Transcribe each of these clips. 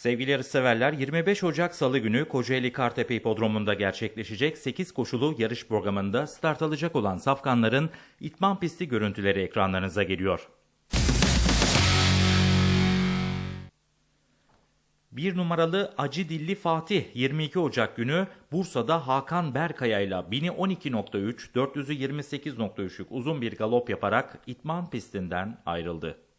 Sevgili yarışseverler 25 Ocak Salı günü Kocaeli Kartepe Hipodromu'nda gerçekleşecek 8 koşulu yarış programında start alacak olan safkanların itman pisti görüntüleri ekranlarınıza geliyor. Bir numaralı Acı Dilli Fatih 22 Ocak günü Bursa'da Hakan Berkaya ile 1000'i 12.3, 400'ü 28.3'lük uzun bir galop yaparak itman pistinden ayrıldı.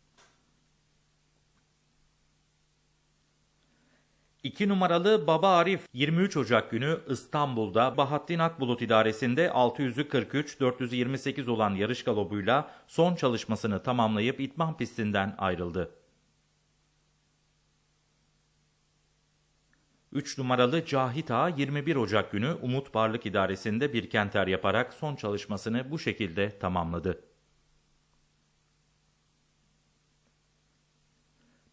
2 numaralı Baba Arif 23 Ocak günü İstanbul'da Bahattin Akbulut idaresinde 600'ü 43, 428 olan yarış galobuyla son çalışmasını tamamlayıp itman pistinden ayrıldı. 3 numaralı Cahit Ağa 21 Ocak günü Umut Barlık idaresinde bir kenter yaparak son çalışmasını bu şekilde tamamladı.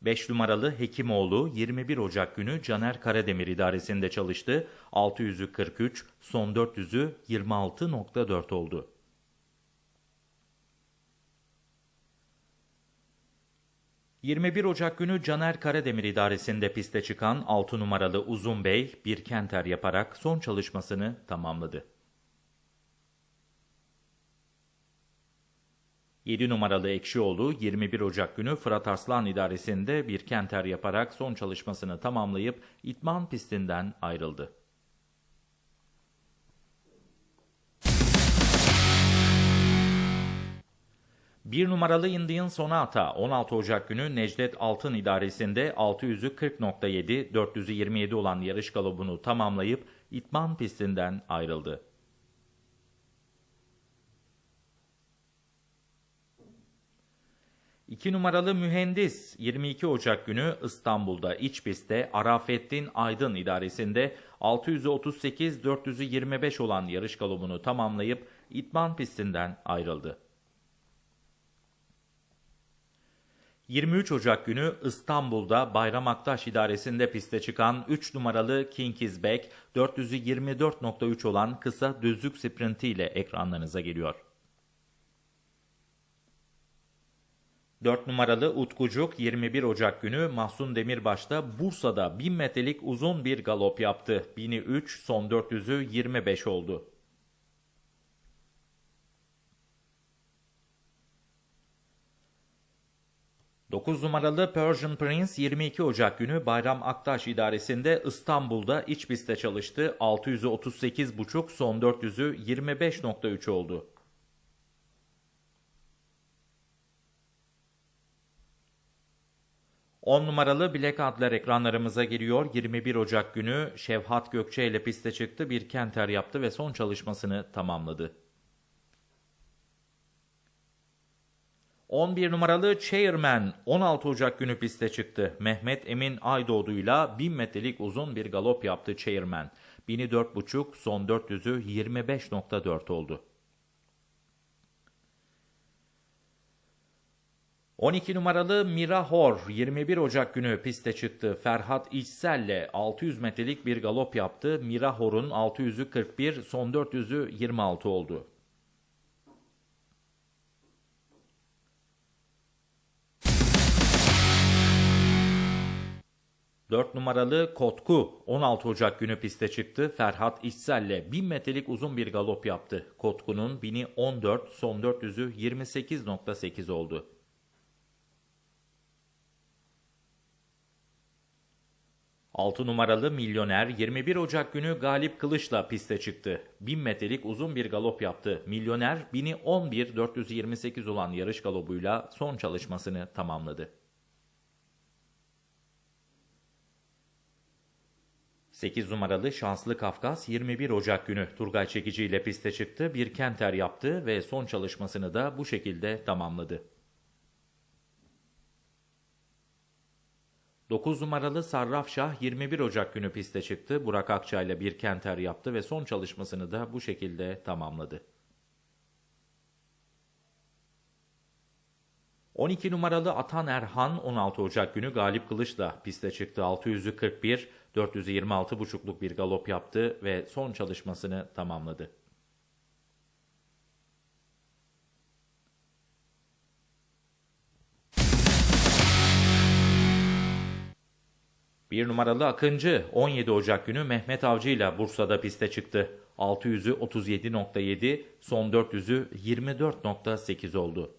5 numaralı Hekimoğlu 21 Ocak günü Caner Karademir idaresinde çalıştı. 600'ü 43, son 400'ü 26.4 oldu. ...21 Ocak günü Caner Karademir idaresinde piste çıkan 6 numaralı Uzun Bey bir kenter yaparak son çalışmasını tamamladı. 7 numaralı Ekşioğlu 21 Ocak günü Fırat Arslan idaresinde bir kenter yaparak son çalışmasını tamamlayıp itman pistinden ayrıldı. Bir numaralı Indian Sonata 16 Ocak günü Necdet Altın idaresinde 600'ü 40.7, 400'ü 27 olan yarış galobunu tamamlayıp itman pistinden ayrıldı. 2 numaralı mühendis 22 Ocak günü İstanbul'da iç pistte Arafettin Aydın idaresinde 638 425 olan yarış galobunu tamamlayıp itman pistinden ayrıldı. 23 Ocak günü İstanbul'da Bayram Aktaş idaresinde piste çıkan 3 numaralı Kinkizbek 424.3 olan kısa düzlük sprinti ile ekranlarınıza geliyor. 4 numaralı Utkucuk 21 Ocak günü Mahsun Demirbaş'ta Bursa'da 1000 metrelik uzun bir galop yaptı. 1000'i 3, son 400'ü 25 oldu. Dokuz numaralı Persian Prince 22 Ocak günü Bayram Aktaş idaresinde İstanbul'da iç pistte çalıştı. 600'ü 38,5 son 400'ü 25.3 oldu. 10 numaralı Black Adler ekranlarımıza geliyor. 21 Ocak günü Şevhat Gökçe ile piste çıktı. Bir kenter yaptı ve son çalışmasını tamamladı. 11 numaralı Chairman 16 Ocak günü piste çıktı. Mehmet Emin Aydoğdu'yla 1000 metrelik uzun bir galop yaptı Chairman. 1000'i 4.5 son 400'ü 25.4 oldu. 12 numaralı Mirahor 21 Ocak günü piste çıktı. Ferhat İçsel'le 600 metrelik bir galop yaptı. Mirahor'un 600'ü 41, son 400'ü 26 oldu. Dört numaralı Kotku 16 Ocak günü piste çıktı. Ferhat İçsel'le 1000 metrelik uzun bir galop yaptı. Kotku'nun 1000'i 14, son 400'ü 28.8 oldu. 6 numaralı Milyoner 21 Ocak günü Galip Kılıç'la piste çıktı. 1000 metrelik uzun bir galop yaptı. Milyoner 1000'i 11 428 olan yarış galobuyla son çalışmasını tamamladı. 8 numaralı Şanslı Kafkas 21 Ocak günü Turgay Çekici ile piste çıktı. Bir kenter yaptı ve son çalışmasını da bu şekilde tamamladı. 9 numaralı Sarrafşah 21 Ocak günü piste çıktı. Burak Akça ile bir kenter yaptı ve son çalışmasını da bu şekilde tamamladı. 12 numaralı Atan Erhan 16 Ocak günü Galip Kılıç'la piste çıktı. 600'ü 41, 426,5'luk bir galop yaptı ve son çalışmasını tamamladı. Bir numaralı Akıncı 17 Ocak günü Mehmet Avcı ile Bursa'da piste çıktı. 600'ü 37.7, son 400'ü 24.8 oldu.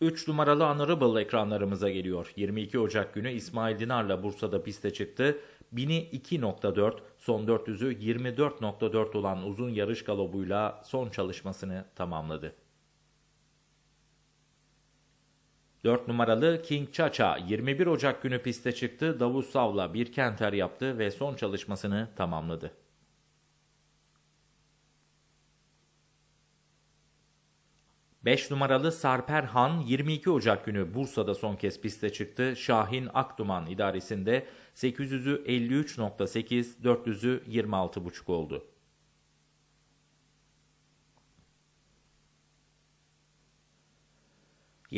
Üç numaralı Honorable ekranlarımıza geliyor. 22 Ocak günü İsmail Dinar'la Bursa'da piste çıktı. 1000'i 2.4, son 400'ü 24.4 olan uzun yarış galobuyla son çalışmasını tamamladı. 4 numaralı King Chacha 21 Ocak günü piste çıktı. Davut Sav'la bir kenter yaptı ve son çalışmasını tamamladı. Beş numaralı Sarper Han 22 Ocak günü Bursa'da son kez piste çıktı. Şahin Akduman idaresinde 800'ü 53.8, 400'ü 26.5 oldu.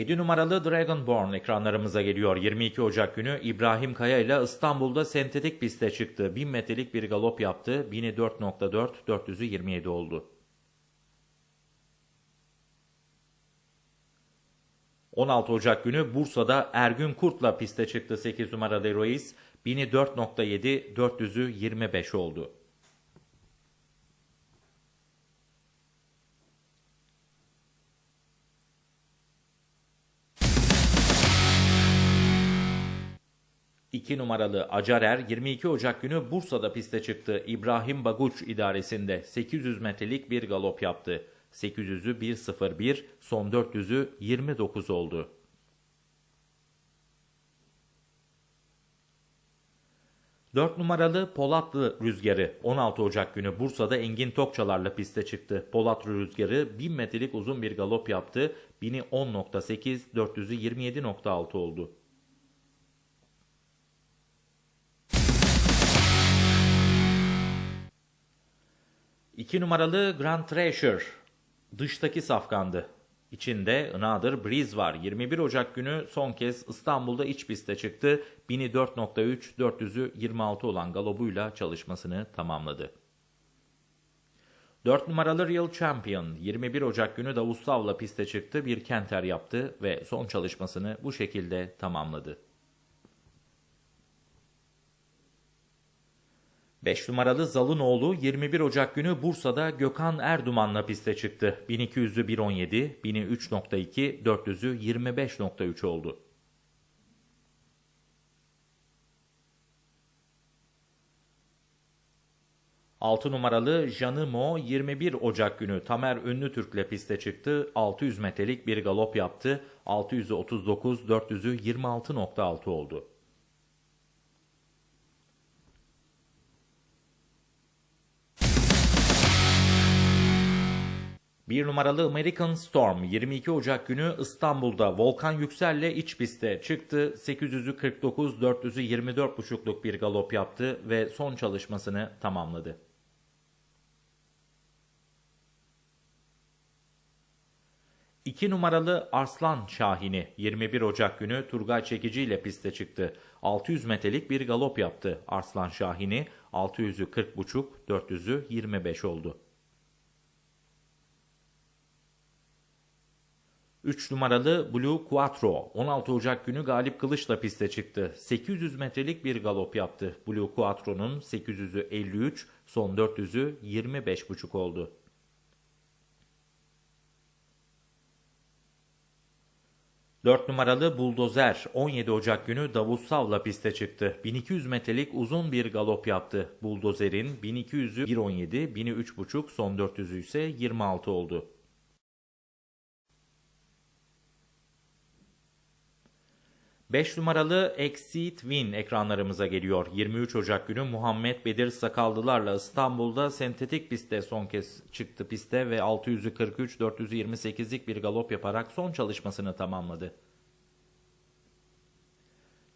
7 numaralı Dragonborn ekranlarımıza geliyor. 22 Ocak günü İbrahim Kaya ile İstanbul'da sentetik piste çıktı. 1000 metrelik bir galop yaptı. 1000'i 4.4, 400'ü 27 oldu. 16 Ocak günü Bursa'da Ergün Kurt'la piste çıktı 8 numaralı Erois. 1000'i 4.7, 400'ü 25 oldu. İki numaralı Acarer 22 Ocak günü Bursa'da piste çıktı. İbrahim Baguç idaresinde 800 metrelik bir galop yaptı. 800'ü 1.01, son 400'ü 29 oldu. Dört numaralı Polatlı Rüzgarı 16 Ocak günü Bursa'da Engin Tokçalar'la piste çıktı. Polatlı Rüzgarı 1000 metrelik uzun bir galop yaptı. 1000'i 10.8, 400'ü 27.6 oldu. İki numaralı Grand Treasure dıştaki safkandı. İçinde Another Breeze var. 21 Ocak günü son kez İstanbul'da iç piste çıktı. 1000'i 4.3, 400'ü 26 olan galobuyla çalışmasını tamamladı. 4 numaralı Real Champion 21 Ocak günü Davuslav'la piste çıktı. Bir kenter yaptı ve son çalışmasını bu şekilde tamamladı. 5 numaralı Zalınoğlu 21 Ocak günü Bursa'da Gökhan Erduman'la piste çıktı. 1200'ü 1.17, 1000'i 3.2, 400'ü 25.3 oldu. Altı numaralı Janimo 21 Ocak günü Tamer Ünlü Türk'le piste çıktı. 600 metrelik bir galop yaptı. 600'ü 39, 400'ü 26.6 oldu. Bir numaralı American Storm 22 Ocak günü İstanbul'da Volkan Yüksel'le iç piste çıktı. 800'ü 49, 400'ü 24,5'luk bir galop yaptı ve son çalışmasını tamamladı. İki numaralı Arslan Şahini 21 Ocak günü Turgay Çekici ile piste çıktı. 600 metrelik bir galop yaptı Arslan Şahini. 600'ü 40,5, 400'ü 25 oldu. 3 numaralı Blue Quattro 16 Ocak günü Galip Kılıç'la piste çıktı. 800 metrelik bir galop yaptı. Blue Quattro'nun 800'ü 53, son 400'ü 25,5 oldu. Dört numaralı Buldozer 17 Ocak günü Davussav'la piste çıktı. 1200 metrelik uzun bir galop yaptı. Buldozer'in 1200'ü 1.17, 1000'i 3.5, son 400'ü ise 26 oldu. 5 numaralı Exit Win ekranlarımıza geliyor. 23 Ocak günü Muhammed Bedir Sakallılarla İstanbul'da sentetik pistte son kez çıktı piste ve 600'ü 43, 428'lik bir galop yaparak son çalışmasını tamamladı.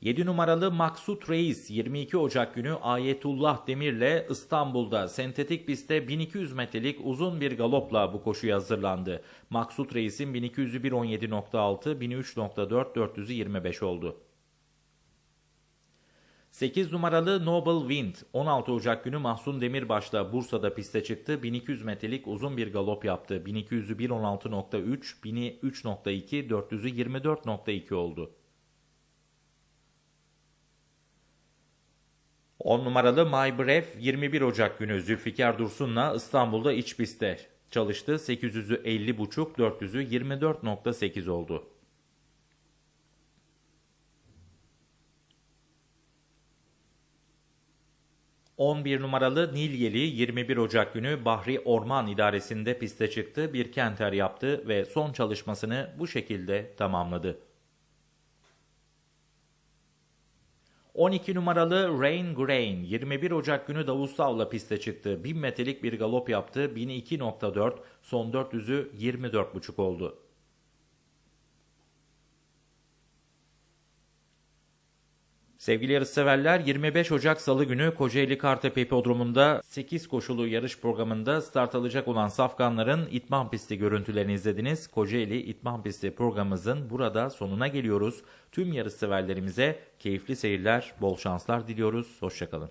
7 numaralı Maksut Reis 22 Ocak günü Ayetullah Demir'le İstanbul'da sentetik pistte 1200 metrelik uzun bir galopla bu koşuya hazırlandı. Maksut Reis'in 1200'ü 1.17.6, 1003.4, 400'ü 25 oldu. 8 numaralı Noble Wind 16 Ocak günü Mahsun Demirbaş'la Bursa'da piste çıktı. 1200 metrelik uzun bir galop yaptı. 1200'ü 1.16.3, 1000'i 3.2, 400'ü 24.2 oldu. 10 numaralı My Breath 21 Ocak günü Zülfikar Dursun'la İstanbul'da iç pistte çalıştı. 800'ü 50.5, 400'ü 24.8 oldu. ...11 numaralı Nilyeli 21 Ocak günü Bahri Orman İdaresi'nde piste çıktı, bir kenter yaptı ve son çalışmasını bu şekilde tamamladı. 12 numaralı Rain Grain 21 Ocak günü Davustav'la piste çıktı. 1000 metrelik bir galop yaptı. 1002.4 son 400'ü 24.5 oldu. Sevgili yarışseverler 25 Ocak Salı günü Kocaeli Kartepe Hipodromu'nda 8 koşulu yarış programında start alacak olan safkanların itman pisti görüntülerini izlediniz. Kocaeli itman pisti programımızın burada sonuna geliyoruz. Tüm yarışseverlerimize keyifli seyirler, bol şanslar diliyoruz. Hoşçakalın.